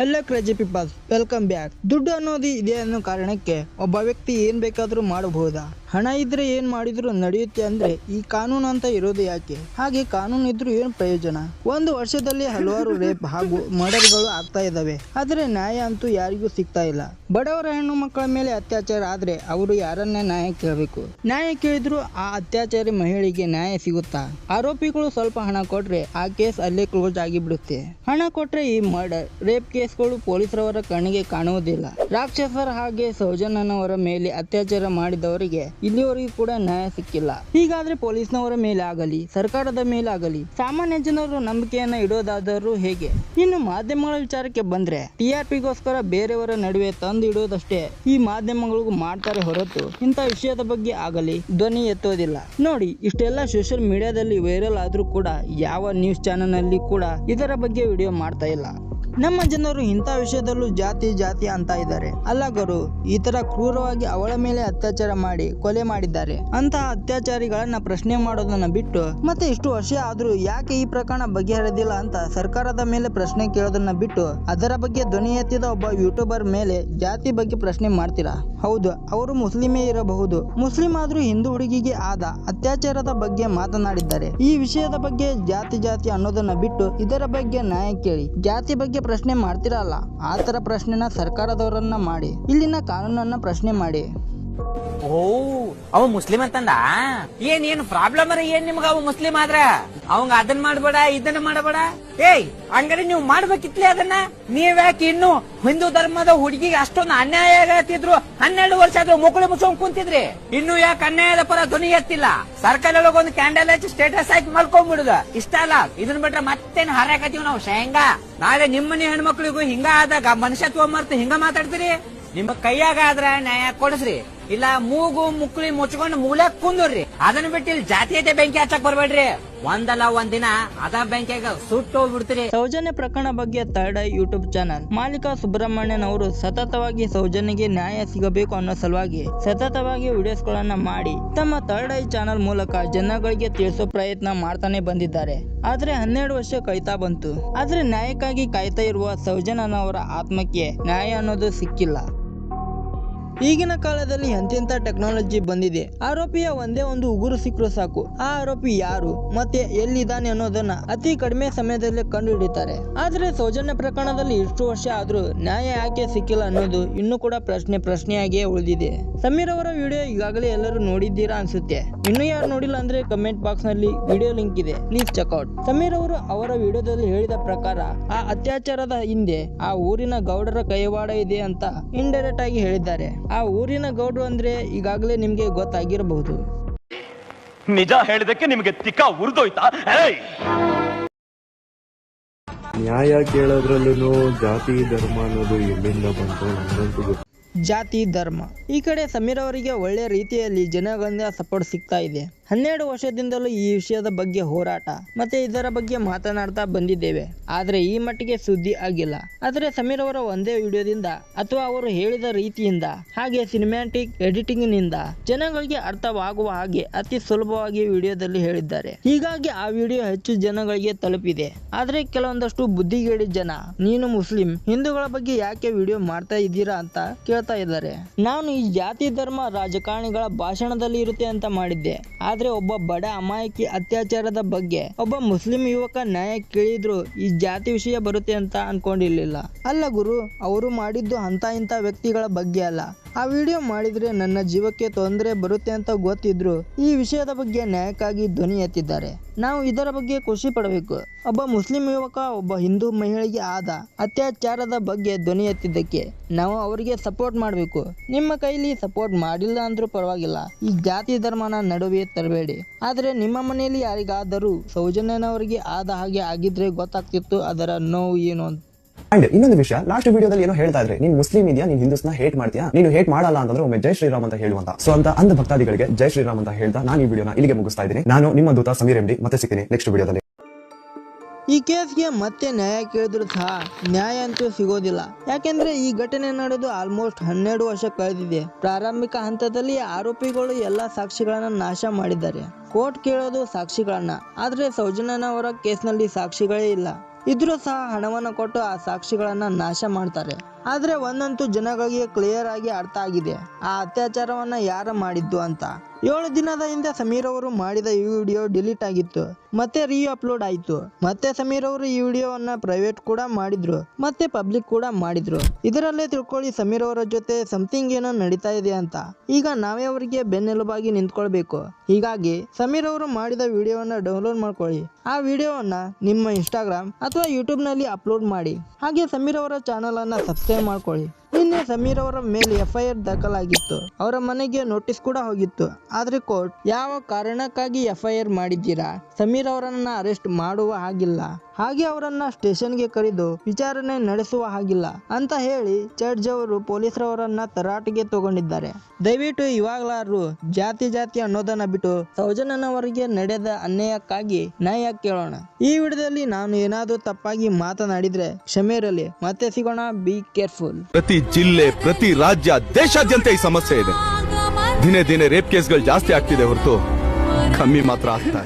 Hello crazy peoples welcome back ದುಡ್ಡು ಅನ್ನೋದು ಇದೆ ಅನ್ನೋ ಕಾರಣಕ್ಕೆ ಒಬ್ಬ ವ್ಯಕ್ತಿ ಏನ್ ಬೇಕಾದ್ರೂ ಮಾಡಬಹುದಾ? ಹಣ ಇದ್ರೆ ಏನ್ ಮಾಡಿದ್ರು ನಡೆಯುತ್ತೆ ಅಂದ್ರೆ ಈ ಕಾನೂನು ಅಂತ ಇರೋದು ಯಾಕೆ? ಹಾಗೆ ಕಾನೂನು ಇದ್ರೂ ಏನ್ ಪ್ರಯೋಜನ? ಒಂದು ವರ್ಷದಲ್ಲಿ ಹಲವಾರು ರೇಪ್ ಹಾಗೂ ಮರ್ಡರ್ಗಳು ಆಗ್ತಾ ಇದಾವೆ ಆದ್ರೆ ನ್ಯಾಯ ಅಂತೂ ಯಾರಿಗೂ ಸಿಗ್ತಾ ಇಲ್ಲ. ಬಡವರ ಹೆಣ್ಣು ಮಕ್ಕಳ ಮೇಲೆ ಅತ್ಯಾಚಾರ ಆದ್ರೆ ಅವರು ಯಾರನ್ನೇ ನ್ಯಾಯ ಕೇಳಬೇಕು? ನ್ಯಾಯ ಕೇಳಿದ್ರು ಆ ಅತ್ಯಾಚಾರಿ ಮಹಿಳೆಗೆ ನ್ಯಾಯ ಸಿಗುತ್ತಾ? ಆರೋಪಿಗಳು ಸ್ವಲ್ಪ ಹಣ ಕೊಟ್ರೆ ಆ ಕೇಸ್ ಅಲ್ಲೇ ಕ್ಲೋಸ್ ಆಗಿ ಬಿಡುತ್ತೆ ಹಣ ಕೊಟ್ರೆ ಈ ಮರ್ಡರ್, ರೇಪ್ ಕೇಸ್ಗಳು ಪೊಲೀಸರವರ ಕಣ್ಣಿಗೆ ಕಾಣುವುದಿಲ್ಲ. ರಾಕ್ಷಸರ ಹಾಗೆ ಸೌಜನ್ಯನವರ ಮೇಲೆ ಅತ್ಯಾಚಾರ ಮಾಡಿದವರಿಗೆ ಇಲ್ಲಿವರೆಗೂ ಕೂಡ ನ್ಯಾಯ ಸಿಕ್ಕಿಲ್ಲ. ಹೀಗಾದ್ರೆ ಪೊಲೀಸ್ನವರ ಮೇಲೆ ಆಗಲಿ, ಸರ್ಕಾರದ ಮೇಲೆ ಆಗಲಿ, ಸಾಮಾನ್ಯ ಜನರು ನಂಬಿಕೆಯನ್ನ ಇಡೋದಾದರೂ ಹೇಗೆ? ಇನ್ನು ಮಾಧ್ಯಮಗಳ ವಿಚಾರಕ್ಕೆ ಬಂದ್ರೆ ಟಿಆರ್ಪಿಗೋಸ್ಕರ ಬೇರೆಯವರ ನಡುವೆ ತಂದು ಇಡೋದಷ್ಟೇ ಈ ಮಾಧ್ಯಮಗಳಿಗೂ ಮಾಡ್ತಾರೆ ಹೊರತು ಇಂಥ ವಿಷಯದ ಬಗ್ಗೆ ಆಗಲಿ ಧ್ವನಿ ಎತ್ತೋದಿಲ್ಲ ನೋಡಿ, ಇಷ್ಟೆಲ್ಲ ಸೋಷಿಯಲ್ ಮೀಡಿಯಾದಲ್ಲಿ ವೈರಲ್ ಆದ್ರೂ ಕೂಡ ಯಾವ ನ್ಯೂಸ್ ಚಾನೆಲ್ನಲ್ಲಿ ಕೂಡ ಇದರ ಬಗ್ಗೆ ವಿಡಿಯೋ ಮಾಡ್ತಾ ಇಲ್ಲ. ನಮ್ಮ ಜನರು ಇಂಥ ವಿಷಯದಲ್ಲೂ ಜಾತಿ ಜಾತಿ ಅಂತ ಇದ್ದಾರೆ. ಅಲ್ಲ ಗುರು, ಈ ತರ ಕ್ರೂರವಾಗಿ ಅವಳ ಮೇಲೆ ಅತ್ಯಾಚಾರ ಮಾಡಿ ಕೊಲೆ ಮಾಡಿದ್ದಾರೆ. ಅಂತಹ ಅತ್ಯಾಚಾರಿಗಳನ್ನ ಪ್ರಶ್ನೆ ಮಾಡೋದನ್ನ ಬಿಟ್ಟು ಮತ್ತೆ ಇಷ್ಟು ವರ್ಷ ಆದ್ರೂ ಯಾಕೆ ಈ ಪ್ರಕರಣ ಬಗೆಹರಿದಿಲ್ಲ ಅಂತ ಸರ್ಕಾರದ ಮೇಲೆ ಪ್ರಶ್ನೆ ಕೇಳೋದನ್ನ ಬಿಟ್ಟು ಅದರ ಬಗ್ಗೆ ಧ್ವನಿ ಎತ್ತಿದ ಒಬ್ಬ ಯೂಟ್ಯೂಬರ್ ಮೇಲೆ ಜಾತಿ ಬಗ್ಗೆ ಪ್ರಶ್ನೆ ಮಾಡ್ತೀರಾ? ಹೌದು, ಅವರು ಮುಸ್ಲಿಮೇ ಇರಬಹುದು. ಮುಸ್ಲಿಂ ಆದ್ರೂ ಹಿಂದೂ ಹುಡುಗಿಗೆ ಆದ ಅತ್ಯಾಚಾರದ ಬಗ್ಗೆ ಮಾತನಾಡಿದ್ದಾರೆ. ಈ ವಿಷಯದ ಬಗ್ಗೆ ಜಾತಿ ಜಾತಿ ಅನ್ನೋದನ್ನ ಬಿಟ್ಟು ಇದರ ಬಗ್ಗೆ ನ್ಯಾಯ ಕೇಳಿ. ಜಾತಿ ಬಗ್ಗೆ ಪ್ರಶ್ನೆ ಮಾಡ್ತಿರಲ್ಲ ಆ ಥರ ಪ್ರಶ್ನೆನ ಸರ್ಕಾರದವರನ್ನ ಮಾಡಿ ಇಲ್ಲಿನ ಕಾನೂನನ್ನ ಪ್ರಶ್ನೆ ಮಾಡಿ. ಓ ಅವ ಮುಸ್ಲಿಂ ಅಂತಂದ? ಏನ್ ಏನ್ ಪ್ರಾಬ್ಲಮ್ ಅರ ಏನ್ ನಿಮ್ಗ ಅವ ಮುಸ್ಲಿಂ ಆದ್ರ? ಅವಂಗ ಅದನ್ ಮಾಡ್ಬೇಡ ಇದನ್ನ ಮಾಡಬೇಡ? ಏಯ್, ಹಂಗಾರೆ ನೀವು ಮಾಡ್ಬೇಕಿತ್ಲಿ ಅದನ್ನ? ನೀವ್ಯಾಕೆ ಇನ್ನು ಹಿಂದೂ ಧರ್ಮದ ಹುಡುಗಿಗೆ ಅಷ್ಟೊಂದು ಅನ್ಯಾಯ ಆಗತ್ತಿದ್ರು, ಹನ್ನೆರಡು ವರ್ಷ ಆದ್ರೂ ಮುಕ್ಕಳು ಮುಚ್ಚೋಂಗ್ ಕುಂತಿದ್ರಿ. ಇನ್ನು ಯಾಕೆ ಅನ್ಯಾಯದ ಪರ ಧ್ವನಿ ಎತ್ತಿಲ್ಲ? ಸರ್ಕಲ್ ಒಂದು ಕ್ಯಾಂಡಲ್ ಹಚ್ಚಿ ಸ್ಟೇಟಸ್ ಹಾಕಿ ಮಲ್ಕೊಂಡ್ಬಿಡುದ ಇಷ್ಟ ಅಲ್ಲ, ಇದನ್ ಬಿಟ್ರೆ ಮತ್ತೇನ್ ಹಾರಾಕತ್ತೀವಿ ನಾವು, ಶೇಂಗಾ? ನಾಳೆ ನಿಮ್ಮನೆ ಹೆಣ್ಮಕ್ಳಿಗೂ ಹಿಂಗ ಆದಾಗ ಮನುಷ್ಯತ್ವ ಮರ್ತು ಹಿಂಗ ಮಾತಾಡ್ತೀರಿ? ನಿಮ್ಮ ಕೈಯಾಗ ಆದ್ರ ನ್ಯಾಯ ಕೊಡಿಸ್ರಿ. ಇಲ್ಲ, ಮೂಗು, ಮುಕ್ಳಿ, ಮುಚ್ಕೊಂಡು ಮೂಲೆ ಕುಂದ್ರಿ. ಅದನ್ನ ಬಿಟ್ಟು ಇಲ್ಲಿ ಜಾತೀಯತೆ ಬೆಂಕಿ ಹಚ್ಚಕ್ ಬರ್ಬೇಡ್ರಿ. ಒಂದಲ್ಲ ಒಂದಿನ ಅದ ಬೆಂಕಿಯಾಗ ಸುಟ್ಟು ಹೋಗ್ಬಿಡ್ತೀರಿ. ಸೌಜನ್ಯ ಪ್ರಕರಣ ಬಗ್ಗೆ ಥರ್ಡ್ ಐ ಯೂಟ್ಯೂಬ್ ಚಾನಲ್. ಮಾಲೀಕ ಸುಬ್ರಹ್ಮಣ್ಯನ್ ಅವರು ಸತತವಾಗಿ ಸೌಜನ್ಯಗೆ ನ್ಯಾಯ ಸಿಗಬೇಕು ಅನ್ನೋ ಸಲುವಾಗಿ ಸತತವಾಗಿ ವಿಡಿಯೋಸ್ ಗಳನ್ನ ಮಾಡಿ ತಮ್ಮ ಥರ್ಡ್ ಐ ಚಾನಲ್ ಮೂಲಕ ಜನಗಳಿಗೆ ತಿಳಿಸೋ ಪ್ರಯತ್ನ ಮಾಡ್ತಾನೆ ಬಂದಿದ್ದಾರೆ. ಆದ್ರೆ ಹನ್ನೆರಡು ವರ್ಷ ಕೈತಾ ಬಂತು. ಆದ್ರೆ ನ್ಯಾಯಕ್ಕಾಗಿ ಕಾಯ್ತಾ ಇರುವ ಸೌಜನ್ಯನವರ ಆತ್ಮಕ್ಕೆ ನ್ಯಾಯ ಅನ್ನೋದು ಸಿಕ್ಕಿಲ್ಲ. ಈಗಿನ ಕಾಲದಲ್ಲಿ ಎಂತೆಂಥ ಟೆಕ್ನಾಲಜಿ ಬಂದಿದೆ. ಆರೋಪಿಯ ಒಂದೇ ಒಂದು ಉಗುರು ಸಿಕ್ಕರು ಸಾಕು. ಆ ಆರೋಪಿ ಯಾರು, ಮತ್ತೆ ಎಲ್ಲಿದ್ದಾನೆ ಅನ್ನೋದನ್ನ ಅತಿ ಕಡಿಮೆ ಸಮಯದಲ್ಲಿ ಕಂಡು ಹಿಡಿತಾರೆ ಆದ್ರೆ ಸೌಜನ್ಯ ಪ್ರಕರಣದಲ್ಲಿ ಇಷ್ಟು ವರ್ಷ ಆದ್ರೂ ನ್ಯಾಯ ಯಾಕೆ ಸಿಕ್ಕಿಲ್ಲ ಅನ್ನೋದು ಇನ್ನೂ ಕೂಡ ಪ್ರಶ್ನೆ ಪ್ರಶ್ನೆಯಾಗಿಯೇ ಉಳಿದಿದೆ. ಸಮೀರ್ ಅವರ ವಿಡಿಯೋ ಈಗಾಗಲೇ ಎಲ್ಲರೂ ನೋಡಿದ್ದೀರಾ ಅನ್ಸುತ್ತೆ. ಇನ್ನು ಯಾರು ನೋಡಿಲ್ಲ ಅಂದ್ರೆ ಕಮೆಂಟ್ ಬಾಕ್ಸ್ನಲ್ಲಿ ವಿಡಿಯೋ ಲಿಂಕ್ ಇದೆ. ಪ್ಲೀಸ್ ಚೆಕ್ಔಟ್ ಸಮೀರ್ ಅವರು ಅವರ ವಿಡಿಯೋದಲ್ಲಿ ಹೇಳಿದ ಪ್ರಕಾರ, ಆ ಅತ್ಯಾಚಾರದ ಹಿಂದೆ ಆ ಊರಿನ ಗೌಡರ ಕೈವಾಡ ಇದೆ ಅಂತ ಇಂಡೈರೆಕ್ಟ್ ಆಗಿ ಹೇಳಿದ್ದಾರೆ. ಆ ಊರಿನ ಗೌಡ್ರು ಅಂದ್ರೆ ಈಗಾಗಲೇ ನಿಮ್ಗೆ ಗೊತ್ತಾಗಿರಬಹುದು. ನಿಜ ಹೇಳಿದಕ್ಕೆ ನಿಮಗೆ ತಿಕ್ಕ ಉರಿದೋಯ್ತಾ? ನ್ಯಾಯ ಕೇಳೋದ್ರಲ್ಲೂ ಜಾತಿ ಧರ್ಮ ಅನ್ನೋದು ಎಲ್ಲಿಂದ ಬಂತು ನನಗಂತೂ ಜಾತಿ ಧರ್ಮ. ಈ ಕಡೆ ಸಮೀರ್ ಅವರಿಗೆ ಒಳ್ಳೆ ರೀತಿಯಲ್ಲಿ ಜನಗಳಿಂದ ಸಪೋರ್ಟ್ ಸಿಗ್ತಾ ಇದೆ. ಹನ್ನೆರಡು ವರ್ಷದಿಂದಲೂ ಈ ವಿಷಯದ ಬಗ್ಗೆ ಹೋರಾಟ ಮತ್ತೆ ಇದರ ಬಗ್ಗೆ ಮಾತನಾಡ್ತಾ ಬಂದಿದ್ದೇವೆ. ಆದ್ರೆ ಈ ಮಟ್ಟಿಗೆ ಸುದ್ದಿ ಆಗಿಲ್ಲ. ಆದ್ರೆ ಸಮೀರ್ ಅವರ ಒಂದೇ ವಿಡಿಯೋದಿಂದ ಅಥವಾ ಅವರು ಹೇಳಿದ ರೀತಿಯಿಂದ, ಹಾಗೆ ಸಿನಿಮ್ಯಾಟಿಕ್ ಎಡಿಟಿಂಗ್ನಿಂದ ಜನಗಳಿಗೆ ಅರ್ಥವಾಗುವ ಹಾಗೆ ಅತಿ ಸುಲಭವಾಗಿ ವಿಡಿಯೋದಲ್ಲಿ ಹೇಳಿದ್ದಾರೆ. ಹೀಗಾಗಿ ಆ ವಿಡಿಯೋ ಹೆಚ್ಚು ಜನಗಳಿಗೆ ತಲುಪಿದೆ. ಆದ್ರೆ ಕೆಲವೊಂದಷ್ಟು ಬುದ್ಧಿಗೇಡಿ ಜನ, ನೀನು ಮುಸ್ಲಿಂ, ಹಿಂದೂಗಳ ಬಗ್ಗೆ ಯಾಕೆ ವಿಡಿಯೋ ಮಾಡ್ತಾ ಇದ್ದೀರಾ ಅಂತ ಕೇಳ್ತಾ ಇದ್ದಾರೆ. ನಾನು ಈ ಜಾತಿ, ಧರ್ಮ, ರಾಜಕಾರಣಿಗಳ ಭಾಷಣದಲ್ಲಿ ಇರುತ್ತೆ ಅಂತ ಮಾಡಿದ್ದೆ. ಆದ್ರೆ ಒಬ್ಬ ಬಡ ಅಮಾಯಕಿ ಅತ್ಯಾಚಾರದ ಬಗ್ಗೆ ಒಬ್ಬ ಮುಸ್ಲಿಂ ಯುವಕ ನ್ಯಾಯ ಕೇಳಿದ್ರು, ಈ ಜಾತಿ ವಿಷಯ ಬರುತ್ತೆ ಅಂತ ಅನ್ಕೊಂಡಿರ್ಲಿಲ್ಲ. ಅಲ್ಲ ಗುರು, ಅವರು ಮಾಡಿದ್ದು ಅಂತ ಇಂಥ ವ್ಯಕ್ತಿಗಳ ಬಗ್ಗೆ ಅಲ್ಲ. ಆ ವಿಡಿಯೋ ಮಾಡಿದ್ರೆ ನನ್ನ ಜೀವಕ್ಕೆ ತೊಂದರೆ ಬರುತ್ತೆ ಅಂತ ಗೊತ್ತಿದ್ರು. ಈ ವಿಷಯದ ಬಗ್ಗೆ ನ್ಯಾಯಕ್ಕಾಗಿ ಧ್ವನಿ ಎತ್ತಿದ್ದಾರೆ. ನಾವು ಇದರ ಬಗ್ಗೆ ಖುಷಿ ಪಡಬೇಕು. ಒಬ್ಬ ಮುಸ್ಲಿಂ ಯುವಕ, ಒಬ್ಬ ಹಿಂದೂ ಮಹಿಳೆಗೆ ಆದ ಅತ್ಯಾಚಾರದ ಬಗ್ಗೆ ಧ್ವನಿ ಎತ್ತಿದ್ದಕ್ಕೆ ನಾವು ಅವರಿಗೆ ಸಪೋರ್ಟ್ ಮಾಡಬೇಕು. ನಿಮ್ಮ ಕೈಲಿ ಸಪೋರ್ಟ್ ಮಾಡಿಲ್ಲ ಅಂದ್ರೂ ಪರವಾಗಿಲ್ಲ. ಈ ಜಾತಿ ಧರ್ಮನ ನಡುವೆ ತರಬೇಡಿ. ಆದ್ರೆ ನಿಮ್ಮ ಮನೆಯಲ್ಲಿ ಯಾರಿಗಾದರೂ ಸೌಜನ್ಯನವರಿಗೆ ಆದ ಹಾಗೆ ಆಗಿದ್ರೆ ಗೊತ್ತಾಗ್ತಿತ್ತು ಅದರ ನೋವು ಏನು ಅಂತ. ಅಂಡ್ ಇನ್ನೊಂದು ವಿಷಯ ಲಾಸ್ಟ್ ವಿಡಿಯೋದಲ್ಲಿ ಏನೋ ಹೇಳ್ತಾ ಇದ್ರೆ, ನೀನ್ ಮುಸ್ಲಿಂ ಇದೆಯಾ, ನೀನ್ ಹಿಂದೂಸ್ನ ಹೇಟ್ ಮಾಡ್ತೀಯಾ? ನೀನು ಹೇಟ್ ಮಾಡಲ್ಲ ಅಂತಂದ್ರೆ ಒಮ್ಮೆ ಜೈ ಶ್ರೀರಾಮ್ ಅಂತ ಹೇಳುವಂತ ಸೊ ಅಂತ ಅಂಧ ಭಕ್ತಾದಿಗಳಿಗೆ ಜೈ ಶ್ರೀರಾಮ್ ಅಂತ ಹೇಳ್ತಾ ನಾನು ಈ ವಿಡಿಯೋನ ಇಲ್ಲಿಗೆ ಮುಗಿಸ್ತಾ ಇದ್ದೀನಿ. ನಾನು ನಿಮ್ಮ ದೂತ ಸಮೀರ್ ಎಂಡಿ ಮತ್ತೆ ಸಿಗ್ತೀನಿ ನೆಕ್ಸ್ಟ್ ವಿಡಿಯೋದಲ್ಲಿ ಈ ಕೇಸ್ಗೆ ಮತ್ತೆ ನ್ಯಾಯ ಕೇಳಿದ್ರು ಸಹ ನ್ಯಾಯ ಅಂತೂ ಸಿಗೋದಿಲ್ಲ. ಯಾಕೆಂದ್ರೆ ಈ ಘಟನೆ ನಡೆದು ಆಲ್ಮೋಸ್ಟ್ ಹನ್ನೆರಡು ವರ್ಷ ಕಳೆದಿದೆ. ಪ್ರಾರಂಭಿಕ ಹಂತದಲ್ಲಿ ಆರೋಪಿಗಳು ಎಲ್ಲ ಸಾಕ್ಷಿಗಳನ್ನ ನಾಶ ಮಾಡಿದ್ದಾರೆ. ಕೋರ್ಟ್ ಕೇಳೋದು ಸಾಕ್ಷಿಗಳನ್ನ. ಆದ್ರೆ ಸೌಜನ್ಯನವರ ಕೇಸ್ನಲ್ಲಿ ಸಾಕ್ಷಿಗಳೇ ಇಲ್ಲ. ಇದ್ರೂ ಸಹ ಹಣವನ್ನು ಕೊಟ್ಟು ಆ ಸಾಕ್ಷಿಗಳನ್ನು ನಾಶ ಮಾಡ್ತಾರೆ. ಆದ್ರೆ ಒಂದಂತೂ ಜನಗಳಿಗೆ ಕ್ಲಿಯರ್ ಆಗಿ ಅರ್ಥ ಆಗಿದೆ. ಆ ಅತ್ಯಾಚಾರವನ್ನು ಯಾರು ಮಾಡಿದ್ದು ಅಂತ. ಏಳು ದಿನದ ಹಿಂದೆ ಸಮೀರ್ ಅವರು ಮಾಡಿದ ಈ ವಿಡಿಯೋ ಡಿಲೀಟ್ ಆಗಿತ್ತು. ಮತ್ತೆ ರೀ ಅಪ್ಲೋಡ್ ಆಯ್ತು. ಮತ್ತೆ ಸಮೀರ್ ಅವರು ಈ ವಿಡಿಯೋವನ್ನ ಪ್ರೈವೇಟ್ ಕೂಡ ಮಾಡಿದ್ರು. ಮತ್ತೆ ಪಬ್ಲಿಕ್ ಕೂಡ ಮಾಡಿದ್ರು. ಇದರಲ್ಲೇ ತಿಳ್ಕೊಳ್ಳಿ ಸಮೀರ್ ಅವರ ಜೊತೆ ಸಮಥಿಂಗ್ ಏನೋ ನಡೀತಾ ಇದೆ ಅಂತ. ಈಗ ನಾವೇ ಅವರಿಗೆ ಬೆನ್ನೆಲುಬಾಗಿ ನಿಂತ್ಕೊಳ್ಬೇಕು. ಹೀಗಾಗಿ ಸಮೀರ್ ಅವರು ಮಾಡಿದ ವಿಡಿಯೋವನ್ನ ಡೌನ್ಲೋಡ್ ಮಾಡ್ಕೊಳ್ಳಿ. ಆ ವಿಡಿಯೋವನ್ನ ನಿಮ್ಮ ಇನ್ಸ್ಟಾಗ್ರಾಮ್ ಅಥವಾ ಯೂಟ್ಯೂಬ್ನಲ್ಲಿ ಅಪ್ಲೋಡ್ ಮಾಡಿ. ಹಾಗೆ ಸಮೀರ್ ಅವರ ಚಾನಲನ್ನು ಅನ್ನ ಸಬ್ಸ್ಕ್ರೈಬ್ ಮಾಡ್ಕೊಳ್ಳಿ. ನಿನ್ನೆ ಸಮೀರ್ ಅವರ ಮೇಲೆ ಎಫ್ ಐ ಆರ್ ದಾಖಲಾಗಿತ್ತು. ಅವರ ಮನೆಗೆ ನೋಟಿಸ್ ಕೂಡ ಹೋಗಿತ್ತು. ಆದ್ರೆ ಕೋರ್ಟ್, ಯಾವ ಕಾರಣಕ್ಕಾಗಿ ಎಫ್ ಐ ಆರ್ ಮಾಡಿದ್ದೀರಾ? ಸಮೀರ್ ಅವರನ್ನ ಅರೆಸ್ಟ್ ಮಾಡುವ ಹಾಗಿಲ್ಲ. ಹಾಗೆ ಅವರನ್ನ ಸ್ಟೇಷನ್ಗೆ ಕರೆದು ವಿಚಾರಣೆ ನಡೆಸುವ ಹಾಗಿಲ್ಲ ಅಂತ ಹೇಳಿ ಜಡ್ಜ್ ಅವರು ಪೊಲೀಸರವರನ್ನ ತರಾಟೆಗೆ ತಗೊಂಡಿದ್ದಾರೆ. ದಯವಿಟ್ಟು ಇವಾಗಲಾರು ಜಾತಿ ಜಾತಿ ಅನ್ನೋದನ್ನ ಬಿಟ್ಟು ಸೌಜನ್ಯನವರಿಗೆ ನಡೆದ ಅನ್ಯಾಯಕ್ಕಾಗಿ ನ್ಯಾಯ ಕೇಳೋಣ. ಈ ವಿಡಿಯೋದಲ್ಲಿ ನಾನು ಏನಾದರೂ ತಪ್ಪಾಗಿ ಮಾತನಾಡಿದ್ರೆ ಕ್ಷಮೆ ಇರಲಿ. ಮತ್ತೆ ಸಿಗೋಣ ಬಿ ಕೇರ್ಫುಲ್ ಪ್ರತಿ ಜಿಲ್ಲೆ, ಪ್ರತಿ ರಾಜ್ಯ, ದೇಶಾದ್ಯಂತ ಈ ಸಮಸ್ಯೆ ಇದೆ. ದಿನೇ ದಿನೇ ರೇಪ್ ಕೇಸ್ಗಳು ಜಾಸ್ತಿ ಆಗ್ತಿದೆ ಹೊರತು ಕಮ್ಮಿ ಮಾತ್ರ ಆಗ್ತಾ